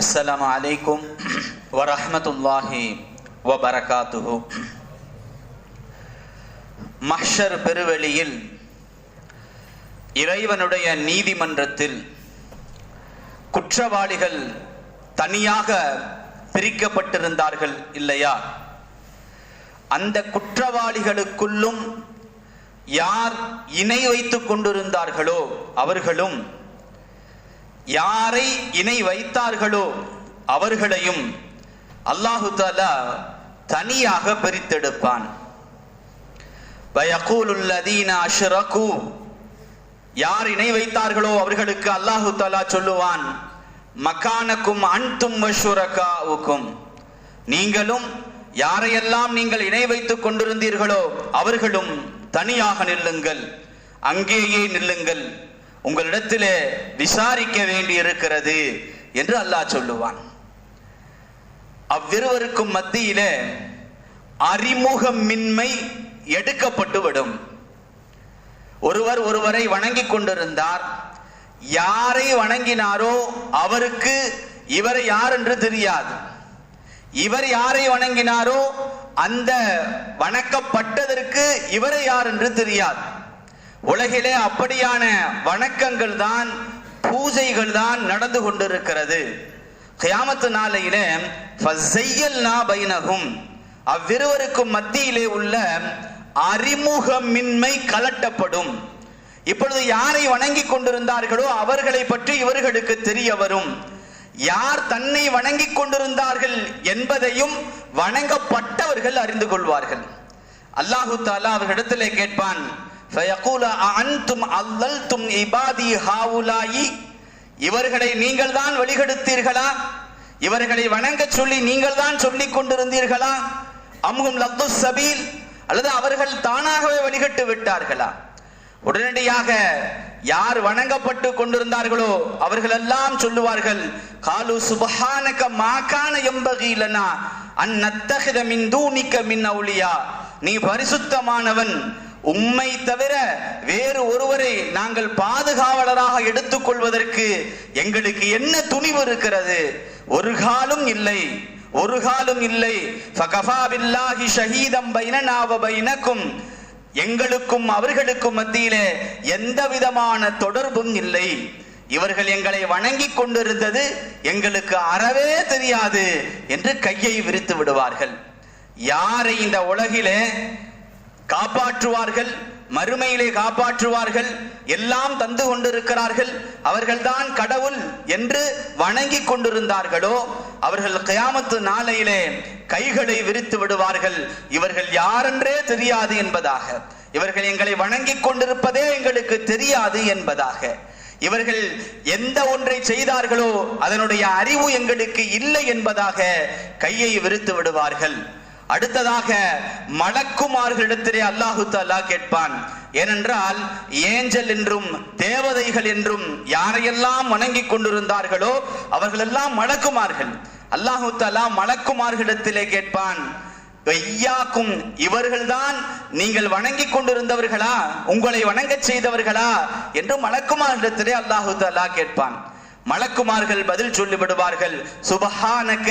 அஸ்லாம் அலைக்கும் வரஹமத்துல்லாஹி வபரகாத்துஹு. மஹ்ஷர் பெருவெளியில் இறைவனுடைய நீதிமன்றத்தில் குற்றவாளிகள் தனியாக பிரிக்கப்பட்டிருந்தார்கள் இல்லையா? அந்த குற்றவாளிகளுக்குள்ளும் யார் இணை வைத்து கொண்டிருந்தார்களோ அவர்களும் யாரை இணை வைத்தார்களோ அவர்களையும் அல்லாஹு தாலா தனியாக பிரித்தெடுப்பான். யார் இணை வைத்தார்களோ அவர்களுக்கு அல்லாஹு தாலா சொல்லுவான் மக்கானக்கும் அன்தும் வஷுரகாவுக்கும். நீங்களும் யாரையெல்லாம் நீங்கள் இணை வைத்துக் கொண்டிருந்தீர்களோ அவர்களும் தனியாக நில்லுங்கள் அங்கேயே நில்லுங்கள். உங்களிடத்திலே விசாரிக்க வேண்டி இருக்கிறது என்று அல்லாஹ் சொல்லுவான். அவ்விருவருக்கும் மத்தியிலே அறிமுகமின்மை எடுக்கப்பட்டு விடும் ஒருவர் ஒருவரை வணங்கிக் கொண்டிருந்தார். யாரை வணங்கினாரோ அவருக்கு இவர் யார் என்று தெரியாது. இவர் யாரை வணங்கினாரோ அந்த வணக்கப்பட்டதற்கு இவரை யார் என்று தெரியாது. உலகிலே அப்படியான வணக்கங்கள் தான் பூஜைகள் தான் நடந்து கொண்டிருக்கிறது. கியாமத்து நாளையிலே ஃபஸையல்னா அவ்விருவருக்கும் மத்தியிலே உள்ள அறிமுகமின்மை கலட்டப்படும். இப்பொழுது யாரை வணங்கிக் கொண்டிருந்தார்களோ அவர்களை பற்றி இவர்களுக்கு தெரிய வரும். யார் தன்னை வணங்கி கொண்டிருந்தார்கள் என்பதையும் வணங்கப்பட்டவர்கள் அறிந்து கொள்வார்கள். அல்லாஹு தாலா அவர்களிடத்திலே கேட்பான் ஃபயகூல அன்தும் அல்லல்தும் இபாதி ஹாவுலாயி இவர்களை நீங்கள் தான் வழிகெடுத்தீர்களா? இவர்களை வணங்க சொல்லி நீங்கள் தான் சொல்லிக் கொண்டிருந்தீர்களா? அம்ஹும் லத்து சபீல் அல்லது அவர்கள் தானாகவே வழிகட்டு விட்டார்களா? உடனடியாக யார் வணங்கப்பட்டு கொண்டிருந்தார்களோ அவர்கள் எல்லாம் சொல்லுவார்கள் காலு சுபஹானக மாக்கான எம்பகீலனா அந்நத்தகித மின் தூணிக்க மின் அவுளியா நீ பரிசுத்தமானவன் உம்மை தவிர வேறு ஒருவரை நாங்கள் பாதுகாவலராக எடுத்துக்கொள்வதற்கு எங்களுக்கு என்ன துணிவு இருக்கிறது? ஒரு காலும் இல்லை. ஒரு காலும் இல்லை. ஃபகஃபா பைனக்கும். எங்களுக்கும் அவர்களுக்கும் மத்தியிலே எந்த விதமான தொடர்பும் இல்லை. இவர்கள் எங்களை வணங்கி கொண்டிருந்தது எங்களுக்கு அறவே தெரியாது என்று கையை விரித்து விடுவார்கள். யாரை இந்த உலகிலே காப்பாற்றுவார்கள் மறுமையிலே காப்பாற்றுவார்கள் எல்லாம் தந்து கொண்டிருக்கிறார்கள் அவர்கள்தான் கடவுள் என்று வணங்கிக் கொண்டிருந்தார்களோ அவர்கள் கயாமத்து நாளையிலே கைகளை விரித்து விடுவார்கள். இவர்கள் யாரென்றே தெரியாது என்பதாக. இவர்கள் எங்களை வணங்கிக் கொண்டிருப்பதே எங்களுக்கு தெரியாது என்பதாக. இவர்கள் எந்த ஒன்றை செய்தார்களோ அதனுடைய அறிவு எங்களுக்கு இல்லை என்பதாக கையை விரித்து விடுவார்கள். அடுத்ததாக மலக்குமார்களிடத்திலே அல்லாஹு தாலா கேட்பான் ஏனென்றால் ஏஞ்சல் என்றும் தேவதைகள் என்றும் யாரையெல்லாம் வணங்கிக் கொண்டிருந்தார்களோ அவர்களெல்லாம் மலக்குமார்கள் அல்லாஹு தாலா மலக்குமார்களிடத்திலே கேட்பான் ஐயாக்கும் இவர்கள்தான் நீங்கள் வணங்கிக் கொண்டிருந்தவர்களா? உங்களை வணங்கச் செய்தவர்களா? என்று மலக்குமாரிடத்திலே அல்லாஹு தாலா கேட்பான். மலக்குமார்கள் பதில் சொல்லிவிடுவார்கள். சுபஹானக்க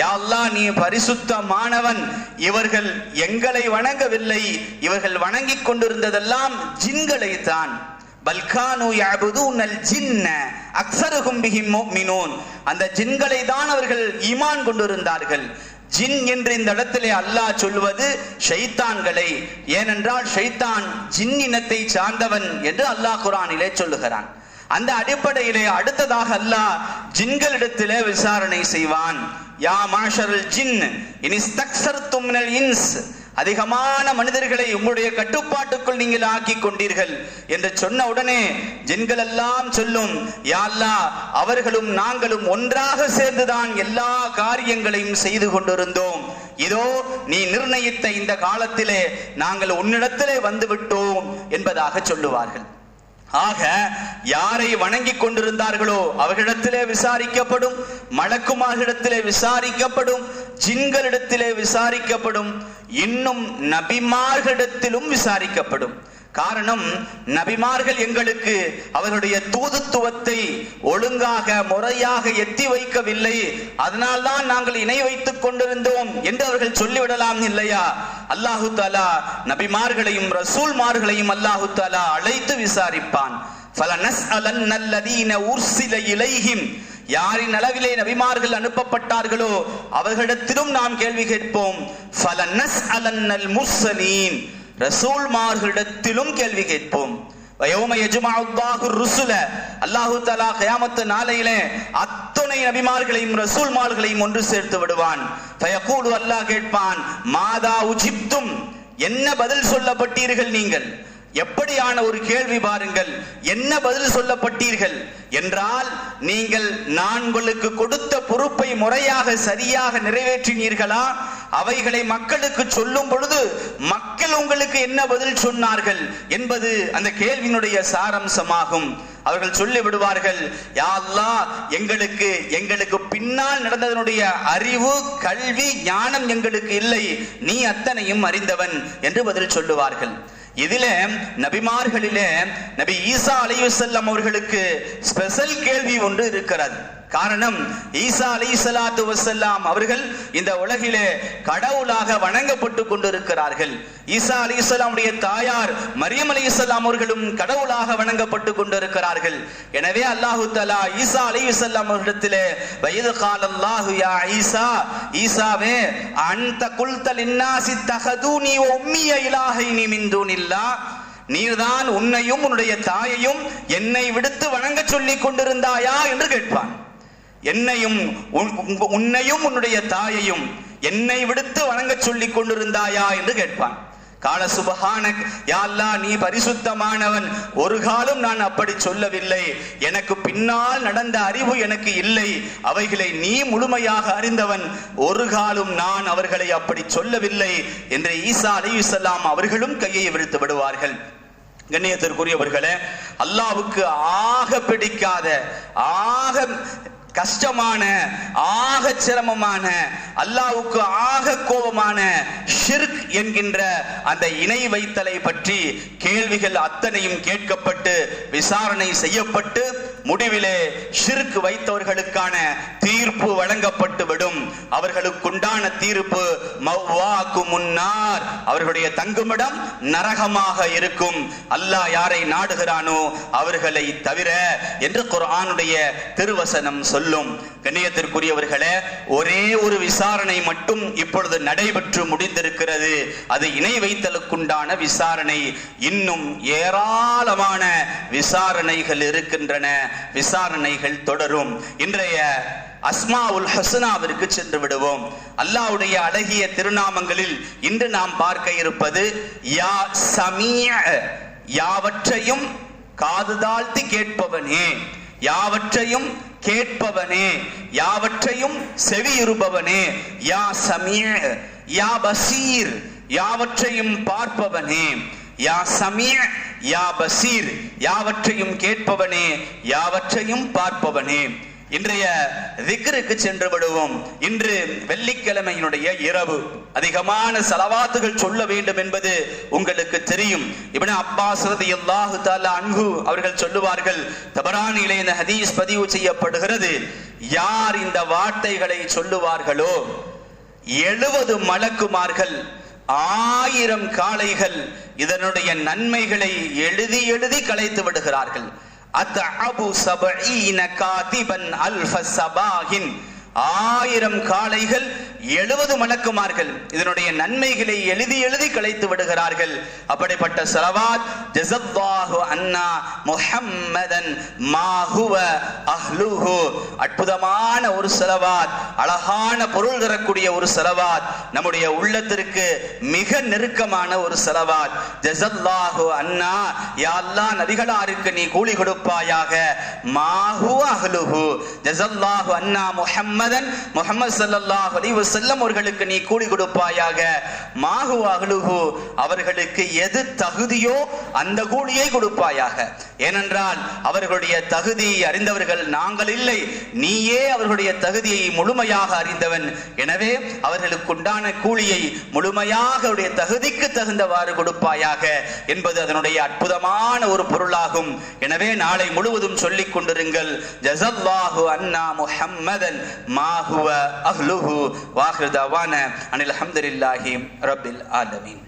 யா அல்லாஹ் நீ பரிசுத்தமானவன். இவர்கள் எங்களை வணங்கவில்லை. இவர்கள் வணங்கிக் கொண்டிருந்ததெல்லாம் ஜின்களை தான். பல்கானு யாபுதூனல் ஜின்ன அக்ஸருஹும் பிஹிம் முஃமினூன். அந்த ஜின்களை தான் அவர்கள் ஈமான் கொண்டிருந்தார்கள். ஜின் என்று இந்த இடத்திலே அல்லாஹ் சொல்வது ஷைத்தான்களை. ஏனென்றால் ஷைத்தான் ஜின் இனத்தை சார்ந்தவன் என்று அல்லாஹ் குரானிலே சொல்லுகிறான். அந்த அடிப்படையிலே அடுத்ததாக அல்லாஹ் ஜின்களிடத்திலே விசாரணை செய்வான். யா மாஷரல் ஜின் இனிஸ்தக்சர்தும் தும்னல் இன்ஸ் அதிகமான மனிதர்களை உங்களுடைய கட்டுப்பாட்டுக்குள் நீங்கள் ஆக்கி கொண்டீர்கள் என்று சொன்ன உடனே ஜென்கள் எல்லாம் சொல்லும் யா அவர்களும் நாங்களும் ஒன்றாக சேர்ந்துதான் எல்லா காரியங்களையும் செய்து கொண்டிருந்தோம். இதோ நீ நிர்ணயித்த இந்த காலத்திலே நாங்கள் உன்னிடத்திலே வந்து விட்டோம் என்பதாக சொல்லுவார்கள். ஆக யாரை வணங்கி கொண்டிருந்தார்களோ அவர்களிடத்திலே விசாரிக்கப்படும் மலக்குமார்களிடத்திலே விசாரிக்கப்படும் ஜிங்களிடத்திலே விசாரிக்கப்படும் இன்னும் நபிமார்களிடத்திலும் விசாரிக்கப்படும். காரணம் நபிமார்கள் எங்களுக்கு அவர்களுடைய தூதுத்துவத்தை ஒழுங்காக முறையாக எத்தி வைக்கவில்லை. அதனால்தான் நாங்கள் இணை வைத்துக் கொண்டிருந்தோம் என்று அவர்கள் சொல்லிவிடலாம் இல்லையா? அல்லாஹு தாலா நபிமார்களையும் ரசூல்மார்களையும் அல்லாஹு தாலா அழைத்து விசாரிப்பான். யாரின் அளவிலே நபிமார்கள் அனுப்பப்பட்டார்களோ அவர்களிடத்திலும் நாம் கேள்வி கேட்போம். ரசூல்மார்களிடத்திலும் கேள்வி கேட்போம். வயோம ருசுல அல்லாஹு நாளையிலே அத்துணை நபிமார்களையும் ரசூல்மார்களையும் ஒன்று சேர்த்து விடுவான். அல்லாஹ் கேட்பான் மாதா உஜிப்தும் என்ன பதில் சொல்லப்பட்டீர்கள் நீங்கள்? எப்படியான ஒரு கேள்வி பாருங்கள் என்ன பதில் சொல்லப்பட்டீர்கள்? என்றால் நீங்கள் நான் உங்களுக்கு கொடுத்த பொறுப்பை முறையாக சரியாக நிறைவேற்றினீர்களா? அவைகளை மக்களுக்கு சொல்லும் பொழுது மக்கள் உங்களுக்கு என்ன பதில் சொன்னார்கள் என்பது அந்த கேள்வியினுடைய சாரம்சமாகும். அவர்கள் சொல்லி விடுவார்கள் யாழ்லா எங்களுக்கு எங்களுக்கு பின்னால் நடந்ததனுடைய அறிவு கல்வி ஞானம் எங்களுக்கு இல்லை. நீ அத்தனையும் அறிந்தவன் என்று பதில் சொல்லுவார்கள். இதில நபிமார்களிலே நபி ஈசா அலைவசல்லம் அவர்களுக்கு ஸ்பெஷல் கேள்வி ஒன்று இருக்கிறது. காரணம் ஈசா அலி சலாத்து வசல்லாம் அவர்கள் இந்த உலகிலே கடவுளாக வணங்கப்பட்டு கொண்டிருக்கிறார்கள். ஈசா அலி இஸ்லாமுடைய தாயார் மரியம் அலி இஸ்லாம் அவர்களும் கடவுளாக வணங்கப்பட்டு கொண்டிருக்கிறார்கள். எனவே அல்லாஹு தலா ஈசா அலி இஸ்லாம் அவர்களிடத்திலே வயது காலல்லாஹு யா ஈசா ஈசாவே அந்த குல்தல் இன்னாசி தகதூனி உம்மிய இலாஹைனி மின் தூனில்லா நீர்தான் உன்னையும் உன்னுடைய தாயையும் என்னை விடுத்து வணங்க சொல்லிக் கொண்டிருந்தாயா? என்று கேட்பான். என்னையும் உன்- உன்னையும் உன்னுடைய தாயையும் என்னை விடுத்து வணங்க சொல்லிக் கொண்டிருந்தாயா என்று கேட்பான். கால சுபஹானக் யா அல்லாஹ் நீ பரிசுத்தமானவன். ஒரு காலம் நான் அப்படி சொல்லவில்லை. எனக்கு பின்னால் நடந்த அறிவு எனக்கு இல்லை. அவைகளை நீ முழுமையாக அறிந்தவன். ஒரு காலம் நான் அவர்களை அப்படி சொல்லவில்லை என்று ஈசா அலிசல்லாம் அவர்களும் கையை விழுத்து விடுவார்கள். கண்ணியத்திற்குரியவர்களே அல்லாவுக்கு ஆக பிடிக்காத ஆக கஷ்டமான ஆக சிரமமான அல்லாவுக்கு ஆக கோபமான ஷிர்க் என்கின்ற அந்த இணை வைத்தலை பற்றி கேள்விகள் அத்தனையும் கேட்கப்பட்டு விசாரணை செய்யப்பட்டு முடிவிலே ஷிர்க் வைத்தவர்களுக்கான தீர்ப்பு வழங்கப்பட்டு விடும் அவர்களுக்குண்டான தீர்ப்பு மவ்வாக்கு முன்னார். அவர்களுடைய தங்குமிடம் நரகமாக இருக்கும். அல்லாஹ் யாரை நாடுகிறானோ அவர்களை தவிர என்று குர்ஆனுடைய திருவசனம் சொல்லும். கண்ணியத்திற்குரியவர்களே ஒரே ஒரு விசாரணை மட்டும் இப்பொழுது நடைபெற்று முடிந்திருக்கிறது. அது இணை வைத்தலுக்குண்டான விசாரணை. இன்னும் ஏராளமான விசாரணைகள் இருக்கின்றன. விசாரணைகள் தொடரும். இன்றைய அஸ்மாவுல் ஹசனாவிற்கு சென்று விடுவோம். அல்லாவுடைய அழகிய திருநாமங்களில் இன்று நாம் பார்க்க இருப்பது யா சமிய யாவற்றையும் காது தாழ்த்தி கேட்பவனே. யாவற்றையும் கேட்பவனே யாவற்றையும் செவியுறுபவனே யா சமீஅ யா பசீர் யாவற்றையும் பார்ப்பவனே யா சமீஅ யா பசீர் யாவற்றையும் கேட்பவனே யாவற்றையும் பார்ப்பவனே. இன்றைய திக்ருக்கு சென்று விடுவோம் இன்று வெள்ளிக்கிழமையினுடைய இரவு. அதிகமான செலவாத்துகள் சொல்ல வேண்டும் என்பது உங்களுக்கு தெரியும். இப்னு அப்பாஸ் ரலியல்லாஹு தஆலா அன்ஹு அவர்கள் சொல்லுவார்கள் தபரானிலே இந்த ஹதீஸ் பதிவு செய்யப்படுகிறது. யார் இந்த வார்த்தைகளை சொல்லுவார்களோ எழுபது மலக்குமார்கள் ஆயிரம் காளைகள் இதனுடைய நன்மைகளை எழுதி எழுதி கலைத்து விடுகிறார்கள். அத்அபு சபஈன காதிபன் அல்ஃப சபாஹின். ஆயிரம் காளைகள் எழுபது மலக்குமார்கள் இதனுடைய நன்மைகளை எழுதி எழுதி கலைத்து விடுகிறார்கள். அப்படிப்பட்ட சலவாத் ஜஸல்லாஹு அன்னா முஹம்மதன் மாஹுவ அஹ்லுஹு. அற்புதமான ஒரு செலவாத் அழகான பொருள் தரக்கூடிய ஒரு செலவாத் நம்முடைய உள்ளத்திற்கு மிக நெருக்கமான ஒரு செலவாத். ஜஸல்லாஹு அண்ணா யாரெல்லாம் நதிகளாருக்கு நீ கூலி கொடுப்பாயாக. மாஹு அஹ்லுஹு. ஜசல்லாஹு அண்ணா முஹம்மதன். முஹம்மது ஸல்லல்லாஹு அலைஹி வஸல்லம் அவர்களுக்கு நீ கூலி கொடுப்பாயாக. மாகு அகலுகு அவர்களுக்கு எது தகுதியோ அந்த கூலியை கொடுப்பாயாக. ஏனென்றால் அவர்களுடைய தகுதியை அறிந்தவர்கள் நாங்கள் இல்லை. நீயே அவர்களுடைய தகுதியை முழுமையாக அறிந்தவன். எனவே அவர்களுக்கு உண்டான கூலியை முழுமையாக அவருடைய தகுதிக்கு தகுந்தவாறு கொடுப்பாயாக என்பது அதனுடைய அற்புதமான ஒரு பொருளாகும். எனவே நாளை முழுவதும் சொல்லிக் கொண்டிருங்கள் ஜஸல்லாஹு அன்னா முஹம்மதன் மாஹுவ அஹ்லுஹு வாஹிர் தவான அனில் அல்ஹம்துலில்லாஹி ரபில் ஆலமின்.